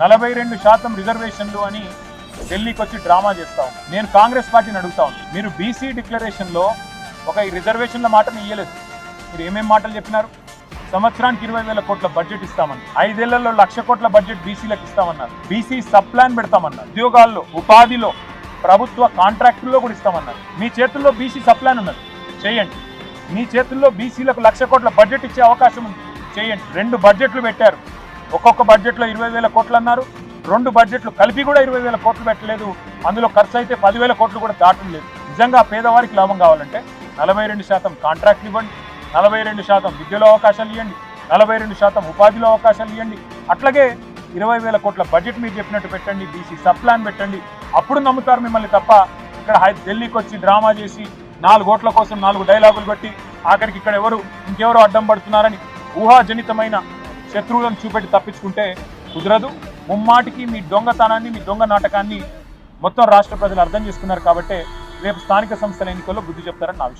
నలభై రెండు శాతం రిజర్వేషన్లు అని ఢిల్లీకి వచ్చి డ్రామా చేస్తా నేను కాంగ్రెస్ పార్టీని అడుగుతా మీరు బీసీ డిక్లరేషన్లో ఒక ఈ రిజర్వేషన్ల మాటను ఇయ్యలేదు. మీరు ఏమేం మాటలు చెప్పినారు? సంవత్సరానికి ఇరవై వేల కోట్ల బడ్జెట్ ఇస్తామని ఐదేళ్ళలో లక్ష కోట్ల బడ్జెట్ బీసీలకు ఇస్తామన్నారు. బీసీ సబ్ ప్లాన్ పెడతామన్నారు. ఉద్యోగాల్లో ఉపాధిలో ప్రభుత్వ కాంట్రాక్టుల్లో కూడా ఇస్తామన్నారు. మీ చేతుల్లో బీసీ సబ్ ప్లాన్ ఉన్నది. చేయండి. మీ చేతుల్లో బీసీలకు లక్ష కోట్ల బడ్జెట్ ఇచ్చే అవకాశం ఉంది. చేయండి. రెండు బడ్జెట్లు పెట్టారు. ఒక్కొక్క బడ్జెట్లో ఇరవై వేల కోట్లు అన్నారు. రెండు బడ్జెట్లు కలిపి కూడా ఇరవై వేల కోట్లు పెట్టలేదు. అందులో ఖర్చు అయితే పదివేల కోట్లు కూడా దాటం లేదు. నిజంగా పేదవారికి లాభం కావాలంటే నలభై రెండు శాతం కాంట్రాక్ట్ ఇవ్వండి. నలభై రెండు శాతం విద్యలో అవకాశాలు ఇవ్వండి. నలభై రెండు శాతం ఉపాధిలో అవకాశాలు ఇవ్వండి. అట్లాగే ఇరవై వేల కోట్ల బడ్జెట్ మీరు చెప్పినట్టు పెట్టండి. బీసీ సబ్ ప్లాన్ పెట్టండి. అప్పుడు నమ్ముతారు మిమ్మల్ని తప్ప ఇక్కడ హై ఢిల్లీకి వచ్చి డ్రామా చేసి నాలుగు ఓట్ల కోసం నాలుగు డైలాగులు పెట్టి ఆఖరికి ఇక్కడ ఎవరు ఇంకెవరో అడ్డం పడుతున్నారని ఊహాజనితమైన శత్రువులను చూపెట్టి తప్పించుకుంటే కుదరదు. ముమ్మాటికి మీ దొంగతనాన్ని మీ దొంగ నాటకాన్ని మొత్తం రాష్ట్ర ప్రజలు అర్థం చేసుకున్నారు కాబట్టి రేపు స్థానిక సంస్థల ఎన్నికల్లో బుద్ధి చెప్తారని నా విషయం